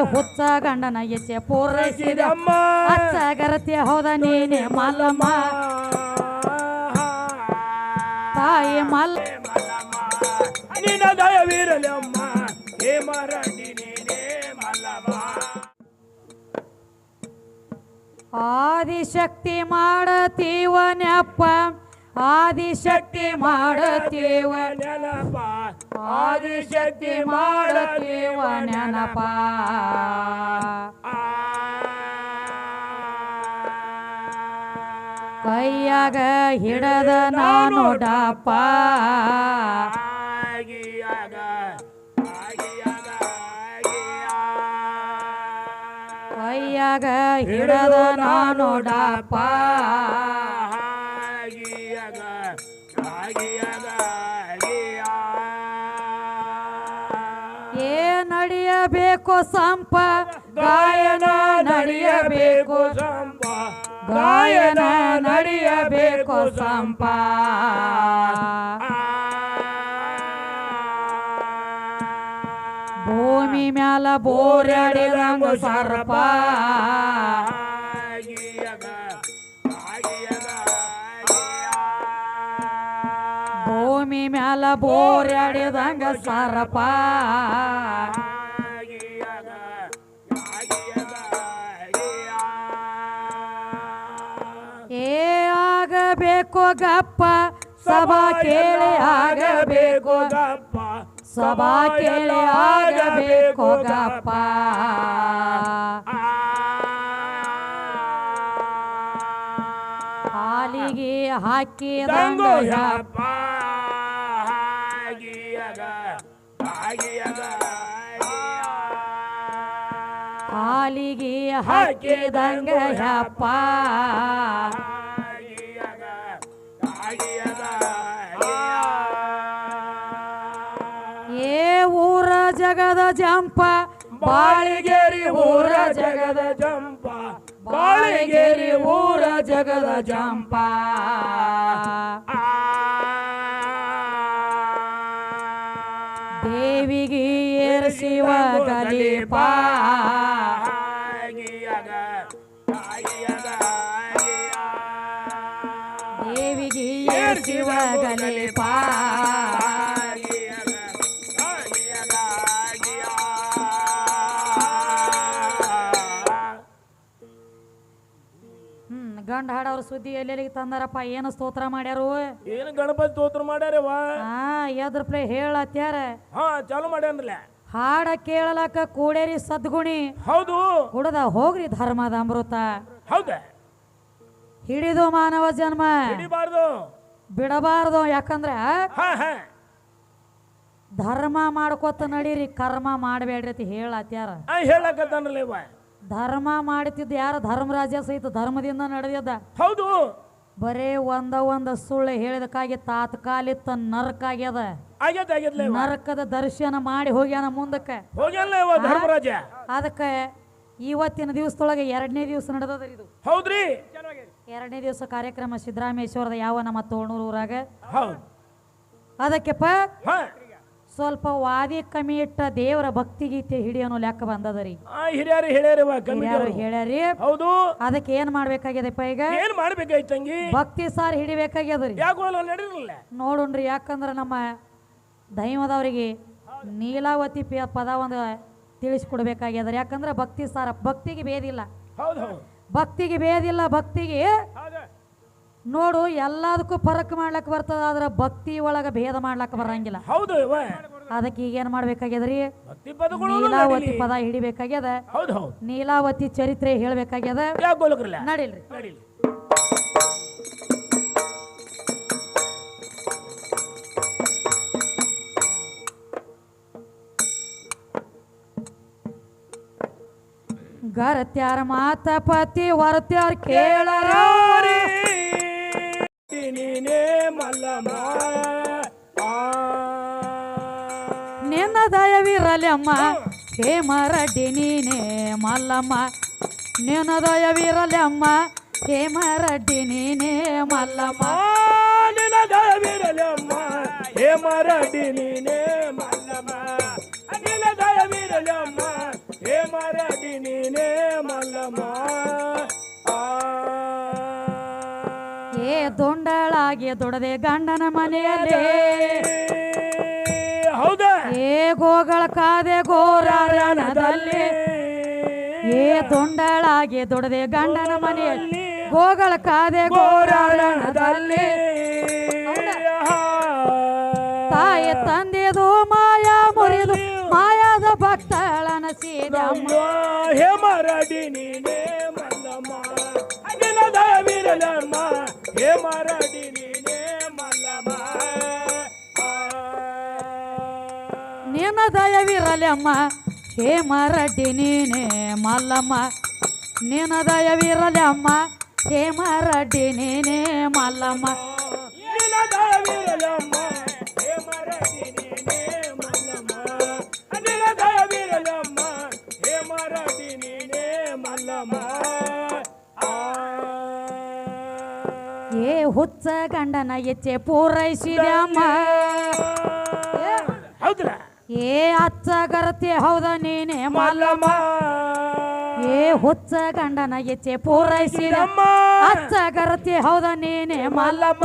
ಹುಚ್ಚ ಗಂಡನ ಎಚ್ಚೆ ಪೂರೈಸಿದ. ಅಚ್ಚ ಹೋದ ಹೌದ ನೀನೆ ಮಲ್ಲಮ್ಮ. ತಾಯಿ ಮಲ್ಲ ನಿನ್ನ ದಯವಿರಲಿ ಅಮ್ಮ. ಹೇ ಮರಡಿ ನೀನೇ ಮಲ್ಲಮ್ಮ. ಆದಿಶಕ್ತಿ ಮಾಡತೀವ ನೆಪ್ಪ ಆದಿಶಕ್ತಿ ಮಾಡತೇವ ನೆನಪ. ಆದಿಶಕ್ತಿ ಮಾಡತೇವ ನೆನಪ. ಕೈಯಾಗ ಹಿಡದ ನಾನು ಡಪ್ಪ. ಕೈಯಾಗ ಹಿಡದ ನಾನು ಡಪ್ಪ. ನಡೆಯಬೇಕು ಸಂಪ. ಗಾಯನ ನಡೆಯಬೇಕು ಸಂಪ. ಗಾಯನ ನಡೆಯಬೇಕು ಸಂಪ. ಭೂಮಿ ಮ್ಯಾಲ ಬೋರ್ಯಾಡಿದಂಗ ಸರ್ಪ. ಭೂಮಿ ಮ್ಯಾಲ ಬೋರ್ಯಾಡಿದಂಗ ಸರ್ಪ. ಆಗಬೇಕು ಗಪ್ಪ. ಸಭಾ ಕೇಳಿ ಆಗಬೇಕೋಗಪ್ಪ ಸಭಾ ಕೇಳಿ ಆಗಬೇಕೋಗಪ್ಪ ಹಾಲಿಗೆ ಹಾಕಿದಂಗ ಆಗಿಯಾಗ ಆಗಿಯಾಗ ಹಾಲಿಗೆ ಹಾಕಿದಂಗ ಯಪ್ಪ. ಜಗದ ಜಂಪ. ಬಾಳಿಗೇರಿ ಊರ ಜಗದ ಜಂಪ. ಬಾಳಿಗೇರಿ ಊರ ಜಗದ ಜಂಪ. ದೇವಿಗೆ ಏರ್ಸಿವ ಕಲಿಪ. ದೇವಿಗೆ ಶಿವ ಕಲಿಪ. ಗಂಡ ಹಾಡವ್ರ ಸುದ್ದಿ ಎಲ್ಲೆಲ್ಲಿಗೆ ತಂದಾರಪ್ಪ? ಏನು ಸ್ತೋತ್ರ ಮಾಡ್ಯಾರು? ಏನು ಗಣಪತಿ ಸ್ತೋತ್ರ ಮಾಡ್ಯಾರವ ಹಾ ಎದ್ರ ಪ್ಲೇ ಹೇಳತ್ಯಾರ? ಹಾ ಚಾಲು ಮಾಡ್ಯಾನ್ರಲ್ಲ ಹಾಡ ಕೇಳಲಕ್ಕ ಕೂಡೇರಿ ಸದ್ಗುಣಿ. ಹೌದು. ಕುಡದ ಹೋಗ್ರಿ ಧರ್ಮದ ಅಮೃತ. ಹೌದ. ಹಿಡಿದು ಮಾನವ ಜನ್ಮ. ಹಿಡಿಬಾರ್ದು. ಬಿಡಬಾರ್ದು ಯಾಕಂದ್ರ ಧರ್ಮ ಮಾಡ್ಕೋತ ನಡೀರಿ ಕರ್ಮ ಮಾಡಬೇಡ್ರಿ ಅಂತ ಹೇಳತ್ಯಾರ. ಹೇಳಕತ್ತಾನಲ್ಲ ಇವ ಧರ್ಮ ಮಾಡ್ತಿದ್ದ ಯಾರ? ಧರ್ಮರಾಜ ಸಹಿತ ಧರ್ಮದಿಂದ ನಡೆದಿದ್ದ. ಹೌದು. ಬರೇ ಒಂದ ಒಂದ ಸುಳ್ಳು ಹೇಳಿದಕ್ಕಾಗಿ ತಾತ್ಕಾಲಿಕ ನರಕ ಆಗ್ಯದ. ಇವ ನರಕದ ದರ್ಶನ ಮಾಡಿ ಹೋಗ್ಯಾನ ಮುಂದಕ್ಕೆ. ಹೋಗ್ಯಾನ ಇವ ಧರ್ಮರಾಜ ಅದಕ್ಕೆ ಇವತ್ತಿನ ದಿವಸದೊಳಗೆ ಎರಡನೇ ದಿವಸ ನಡೆದದ ಇದು. ಹೌದ್ರಿ. ಎರಡನೇ ದಿವಸ ಕಾರ್ಯಕ್ರಮ ಸಿದ್ದರಾಮೇಶ್ವರದ ಯಾವ ನಮ್ಮ ತೋಣೂರು ಊರಾಗ. ಹೌದು. ಅದಕ್ಕೆಪ್ಪ ಹಾ. ಸ್ವಲ್ಪ ವಾದಿ ಕಮ್ಮಿ ಇಟ್ಟ ದೇವರ ಭಕ್ತಿ ಗೀತೆ ಹಿಡಿಯೋನು ಲೆಕ್ಕ ಬಂದದ ರೀ ಆ ಹಿರಿಯರು ಯಾರು ಹೇಳ್ಯಾರಿ. ಹೌದು. ಅದಕ್ಕೆ ಏನ್ ಮಾಡ್ಬೇಕಾಗ್ಯದಪ್ಪ ಈಗ? ಏನ್ ಮಾಡ್ಬೇಕಾಯ್ತು ತಂಗಿ? ಭಕ್ತಿ ಸಾರ್ ಹಿಡಿಬೇಕಾಗ್ಯದ ರೀ ಯಾಕೋ ಅಲ್ಲ ನಡೀರಲ್ಲ. ನೋಡುಣ್ರಿ ಯಾಕಂದ್ರ ನಮ್ಮ ದೈವದವರಿಗೆ ನೀಲಾವತಿ ಪ- ಪದ ಒಂದು ತಿಳಿಸ್ಕೊಡ್ಬೇಕಾಗ್ಯದ ರೀ ಯಾಕಂದ್ರ ಭಕ್ತಿ ಸಾರ ಭಕ್ತಿಗೆ ಭೇದಿಲ್ಲ. ಹೌದು ಹೌದು. ಭಕ್ತಿಗೆ ಬೇದಿಲ್ಲ ಭಕ್ತಿಗೆ ಹೌದು ನೋಡು ಎಲ್ಲದಕ್ಕೂ ಫರಕ್ ಮಾಡ್ಲಕ್ ಬರ್ತದ ಆದ್ರ ಭಕ್ತಿ ಒಳಗ ಭೇದ ಮಾಡ್ಲಕ್ ಬರಂಗಿಲ್ಲ. ಹೌದು ಅದಕ್ಕೆ ಈಗ ಏನ್ ಮಾಡ್ಬೇಕಾಗ್ಯದ್ರಿ? ನೀಲಾವತಿ. ಪದ ಹಿಡಿಬೇಕಾಗ್ಯದ. ನೀಲಾವತಿ ಚರಿತ್ರೆ ಹೇಳ್ಬೇಕಾಗ್ಯದ. ನಡೀಲ್ರಿ. ಗರತ್ಯಾರ ಮಾತ ಪತಿ ವರತ್ಯಾರ ಕೇಳರ ನೀನೇ ಮಲ್ಲಮ್ಮ. ನಿನ್ನ ದಯವಿರಲಮ್ಮ ಹೇಮರಡ್ಡಿ ನೀನೇ ಮಲ್ಲಮ್ಮ. ನಿನ್ನ ದಯವಿರಲಮ್ಮ ಹೇಮರಡ್ಡಿ ನೀನೇ ಮಲ್ಲಮ್ಮ. ನಿನ್ನ ದಯವಿರಲಮ್ಮ ಹೇ ಮರಡಿ ನೀನೇ ಮಲ್ಲಮ್ಮ. ನಿನ್ನ ದಯವಿರಲಮ್ಮ ಹೇ ಹೇ ಮರಡಿ ನೀನೇ ಮಲ್ಲಮ್ಮ. ಆ. ದೊಂಡಳಾಗಿ ದೊಡದೆ ಗಂಡನ ಮನೆಯಲ್ಲಿ. ಹೌದಾ? ಏ ಗೋಗಳ ಕಾದೆ ಗೋರಾರಣದಲ್ಲಿ ಏ ತೊಂಡಳಾಗೆ ದೊಡದೆ ಗಂಡನ ಮನೆಯಲ್ಲಿ ಗೋಗಳ ಕಾದೆ ಗೋರಾರಣದಲ್ಲಿ ತಾಯಿ ತಂದೆದು ಮಾಯಾ ಮುರಿದು ಮಾಯಾದ ಭಕ್ತಳನ ಸೀದಮ್ಮ ಹೇಮರಡಿ ನೀನೇ ಮಲ್ಲಮ್ಮ. ನಿನ್ನ ದಯವಿರಲಮ್ಮ ಹೇ ಮರಡಿ ನೀನೇ ಮಲ್ಲಮ್ಮ. ನಿನ್ನ ದಯವಿರಲಮ್ಮ ಹೇ ಮರಡಿ ನೀನೇ ಮಲ್ಲಮ್ಮ. ನಿನ್ನ ದಯವಿರಲಮ್ಮ ಹೇ ಮರಡಿ ನೀನೇ ಮಲ್ಲಮ್ಮ. ನಿನ್ನ ದಯವಿರಲಮ್ಮ ಹೇ ಮರಡಿ ಹುಚ್ಚ ಗಂಡನ ಎಚ್ಚೆ ಪೂರೈಸಿದೆ ಅಮ್ಮ. ಹೌದ್ರ? ಏ ಅಚ್ಚ ಗರತಿ ಹೌದ ನೀನೇ ಮಲ್ಲಮ್ಮ ಏ ಹುಚ್ಚ ಗಂಡನ ಎಚ್ಚೆ ಪೂರೈಸಿದಮ್ಮ ಅಚ್ಚ ಗರತಿ ಹೌದ ನೀನೇ ಮಲ್ಲಮ್ಮ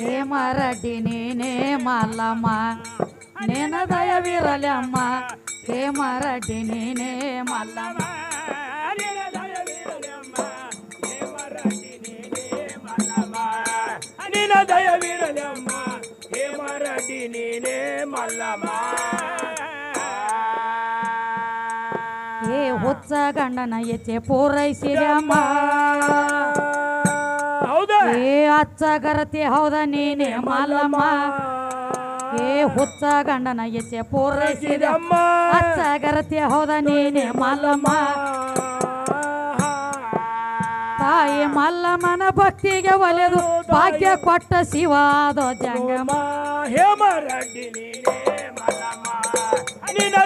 ಹೇ ಮರಡ್ಡಿ ನೀನೇ ಮಲ್ಲಮ್ಮ ನಿನ್ನ ದಯವಿರಲಮ್ಮ ಹೇ ಮರಡ್ಡಿ ನೀನೇ ಮಲ್ಲಮ್ಮ. ನಿನ್ನ ದಯವಿರಲಮ್ಮ ಹೇ ಮರಡಿ ನೀನೇ ಮಲ್ಲಮ್ಮ. ಹೇ ಮರಡಿ ನೀನೇ ಮಲ್ಲಮ್ಮ ಏ ಹುಚ್ಚ ಗಂಡನ ಎಚ್ಚೆ ಪೂರೈಸಿದೆ ಅಮ್ಮ ಹೌದಾ? ಏ ಅಚ್ಚ ಗರತಿ ಹೌದ ನೀನೇ ಮಲ್ಲಮ್ಮ. ಏ ಹುಚ್ಚ ಗಂಡನ ಎಚ್ಚೆ ಪೂರೈಸಿದೆ. ಅಮ್ಮ ಹೋದ ನೀನೆ ಹೌದ ನೀನೇ ಮಲ್ಲಮ್ಮ. ತಾಯಿ ಮಲ್ಲಮ್ಮನ ಭಕ್ತಿಗೆ ಒಲೆದು ಭಾಗ್ಯ ಕೊಟ್ಟ ಶಿವಾದ ಜಂಗಮ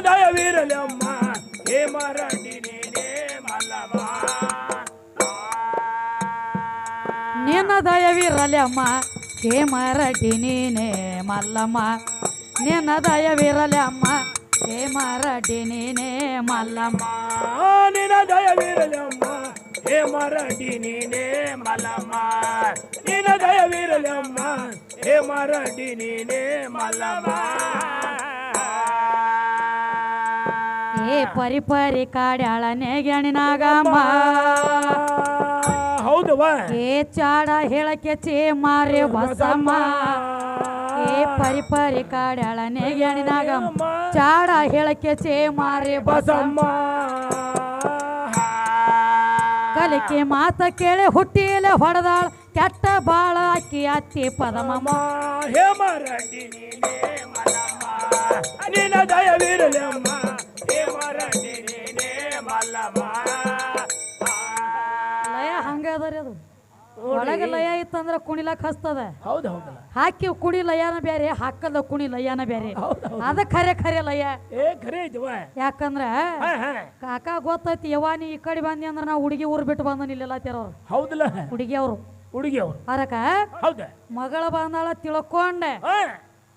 ದಯವಿರಲಮ್ಮ. ಹೇಮರಡ್ಡಿ ನಿನ್ನ ದಯವಿರಲಮ್ಮ. ಹೇಮರಡ್ಡಿ ನೀನೇ ಮಲ್ಲಮ್ಮ ನಿನ್ನ ದಯವಿರಲಮ್ಮ ಹೇ ನೀನೇ ಮಲ್ಲಮ್ಮ. ನಿನ್ನ ದಯವಿರಲಮ್ಮ ಹೇ ನೀನೇ ಮಲ್ಲಮ್ಮ. ನಿನ್ನ ದಯವಿರಲಮ್ಮ ಹೇ ನೀನೇ ಮಲ್ಲಮ್ಮ. ಏ ಪರಿ ಪರಿ ಕಾಡ್ಯಾಳ ನೆಗೆಣಿನಾಗಮ್ಮ ಹೌದವಾ ಏ ಚಾಡ ಹೇಳಕ್ಕೆ ಮಾರಿ ಬಸಮ್ಮ ಏ ಪರಿ ಪರಿ ಕಾಡ್ಯಾಳ ನೆಗೆಣಿನಾಗಮ್ಮ ಚಾಡ ಹೇಳಕ್ಕೆ ಚೇ ಮಾರಿ ಬಸಮ್ಮ ಕಲಿಕೆ ಮಾತ ಕೇಳಿ ಹುಟ್ಟಿಲೆ ಹೊಡೆದಾಳ. ಕೆಟ್ಟ ಬಾಳ ಅಕ್ಕಿ ಅತ್ತಿ ಪದಮಮ್ಮ ಹೇ ನೀನೇ ಮಲ್ಲಮ್ಮ ನಿನ್ನ ದಯವಿರಲಮ್ಮ ಹೇಮರಡ್ಡಿ ನೀನೇ ಮಲ್ಲಮ್ಮ ಒಳಗೆ ಲಯ ಇತ್ತಂದ್ರ ಕುಣಿಲಕ್ ಹಸ್ತದ. ಹೌದು ಹೌದಲ್ಲ ಹಾಕಿ ಕುಣಿ ಲಯನ ಬೇರೆ ಹಾಕದ ಕುಣಿ ಲಯನ ಬೇರೆ ಹೌದು ಹೌದು. ಅದ ಖರೆ ಖರೆ ಲಯ. ಏ ಖರೆ ಯಾಕಂದ್ರ ಕಾಕ ಗೊತ್ತೈತಿ ಯವ್ವ ನೀ ಈ ಕಡೆ ಬಂದಿ ಅಂದ್ರ ನಾವು ಹುಡುಗಿ ಊರ್ ಬಿಟ್ಟು ಬಂದ ನಿಲ್ಲ ಅವ್ರು. ಹೌದಲ್ಲ. ಹುಡುಗಿ ಅವರು. ಹುಡುಗಿ ಅವರು. ಅದಕ್ಕ ಹೌದ. ಮಗಳ ಬಂದಾಳ ತಿಳ್ಕೊಂಡೆ.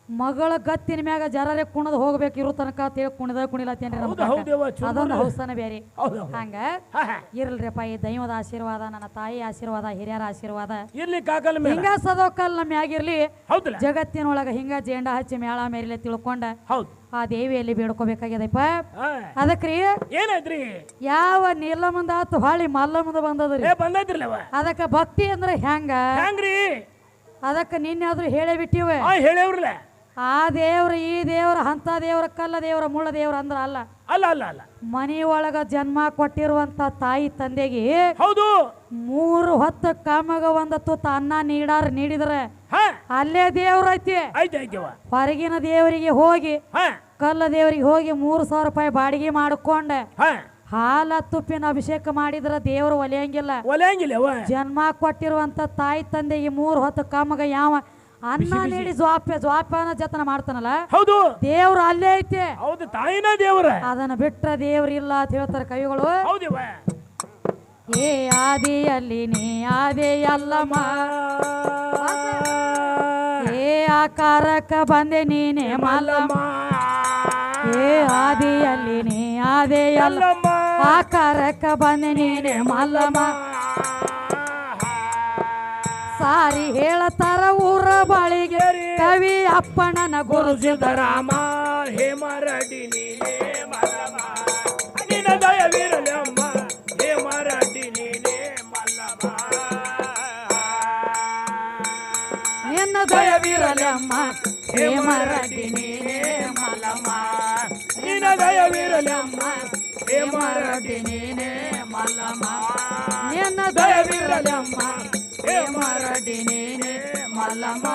ಮಗಳ ಗತ್ತಿನ ಮ್ಯಾಗ ಜರರೆ ಕುಣದ್ ಹೋಗ್ಬೇಕು ಇರೋ ತನಕ ತಿಳಿ ಕುಣಿದ ಕುಣಿಲತ್ತೇನ್ರಿ ನಮ್ ಹೌದು ಕಾಕ. ಹೌದವ್ವ ಚುರುಮುರು. ಅದೊಂದು ಹೌಸನ ಬೇರೆ. ಹಂಗ? ಹಾ ಈ ದೈವದ ಆಶೀರ್ವಾದ ನನ್ನ ತಾಯಿ ಆಶೀರ್ವಾದ ಹಿರಿಯರ ಆಶೀರ್ವಾದ. ಇರ್ಲಿ ಕಾಕಲ್ ಮೇಲೆ. ಹಿಂಗ ಸದೋಕಲ್ ನಮ್ಮ ಮ್ಯಾಗಿರ್ಲಿ ಹೌದಲ್ಲ. ಜಗತ್ತಿನೊಳಗ ಹಿಂಗ ಜೇಂಡ ಹಚ್ಚಿ ಮೇಳ ಮೇರಿಲೆ ತಿಳ್ಕೊಂಡ ಹೌದು. ಆ ದೇವಿಯಲ್ಲಿ ಬೇಡ್ಕೋಬೇಕಾಗ್ಯದಪ್ಪ. ಅದಕ್ರಿ ಏನಾಯ್ತ್ರಿ? ಯಾವ ನೀಲಮಂದ ಆತು ಮಲ್ಲ ಮಲ್ಲಮಂದ ಬಂದದ್ರಿ? ಏ ಬಂದೈತ್ರಿಲ್ಲವ? ಅದಕ್ಕ ಭಕ್ತಿ ಅಂದ್ರೆ ಹೆಂಗ? ಹೆಂಗ್ರಿ? ಅದಕ್ಕ ನಿನ್ನೆ ಹೇಳೇ ಬಿಟ್ಟಿವೆ. ಆ ಹೇಳವ್ರಲ್ಲ. ಆ ದೇವ್ರ ಈ ದೇವ್ರ ಅಂತ ದೇವ್ರ ಕಲ್ಲ ದೇವ್ರ ಮುಳ್ಳ ದೇವ್ರ ಅಂದ್ರ ಅಲ್ಲ. ಅಲ್ಲ ಅಲ್ಲ ಅಲ್ಲ. ಒಳಗ ಜನ್ಮ ಕೊಟ್ಟಿರುವಂತ ತಾಯಿ ತಂದೆಗೆ ಹೌದು. ಮೂರು ಹೊತ್ತು ಕಾಮಗ ಒಂದ ತುತ್ತ ಅನ್ನ ನೀಡಾರ ನೀಡಿದ್ರೆ ಅಲ್ಲೇ ದೇವ್ರ ಐತಿ. ಹೊರಗಿನ ದೇವರಿಗೆ ಹೋಗಿ ಕಲ್ಲ ದೇವರಿಗೆ ಹೋಗಿ ಮೂರು ಸಾವಿರ ರೂಪಾಯಿ ಬಾಡಿಗೆ ಮಾಡಿಕೊಂಡೆ ಹಾಲ ತುಪ್ಪಿನ ಅಭಿಷೇಕ ಮಾಡಿದ್ರ ದೇವ್ರು ಒಲೆಯಂಗಿಲ್ಲ. ಒಲೆಯಂಗಿಲ್ಲ ಜನ್ಮ ಕೊಟ್ಟಿರುವಂತ ತಾಯಿ ತಂದೆಗೆ ಮೂರು ಹೊತ್ತು ಕಾಮಗ ಯಾವ ಅನ್ನ ನೀಡಿ ಜ್ವಾಪ್ಯ ಜ್ವಾಪ್ಯನ ಜತನ ಮಾಡ್ತಾನಲ್ಲ? ಹೌದು. ದೇವ್ರು ಅಲ್ಲೇ ಐತೆ. ಹೌದು ತಾಯಿನ ದೇವ್ರ. ಅದನ್ನ ಬಿಟ್ಟ ದೇವ್ರ ಇಲ್ಲ ಅಂತ ಹೇಳ್ತಾರೆ ಕವಿಗಳು. ಏ ಆದಿಯಲ್ಲಿ ನೀ ಆದಿಯಲ್ಲಮ್ಮ ಏ ಆಕಾರಕ್ಕ ಬಂದೆ ನೀನೇ ಮಲ್ಲಮ್ಮ. ಏ ಆದಿಯಲ್ಲಿ ನೀ ಆದಿಯಲ್ಲಮ್ಮ ಆಕಾರಕ ಆಕಾರಕ್ಕ ಬಂದೆ ನೀನೇ ಮಲ್ಲಮ್ಮ. ಸಾರಿ ಹೇಳತಾರ ಊರ ಬಾಳಿಗೆ. ಕವಿ ಅಪ್ಪಣನ ಗುರು ಸಿದ್ದರಾಮ ಹೇಮರಡಿ ನೀನೇ ಮಲ್ಲಮ್ಮ. ನಿನ್ನ ದಯವಿರಲಿ ಅಮ್ಮ ಹೇಮರಡಿ ನೀನೇ ಮಲ್ಲಮ್ಮ. ನಿನ್ನ ದಯವಿರಲಿ ಅಮ್ಮ ಹೇಮರಡಿ ನೀನೇ ಮಲ್ಲಮ್ಮ. ನಿನ್ನ ದಯವಿರಲಿ ಅಮ್ಮ ಹೇಮರಡಿ ನೀನೇ ಮಲ್ಲಮ್ಮ. ನಿನ್ನ ದಯವಿರಲಿ ಅಮ್ಮ ಹೇಮರಡಿ ನೀನೇ ಮಲ್ಲಮ್ಮ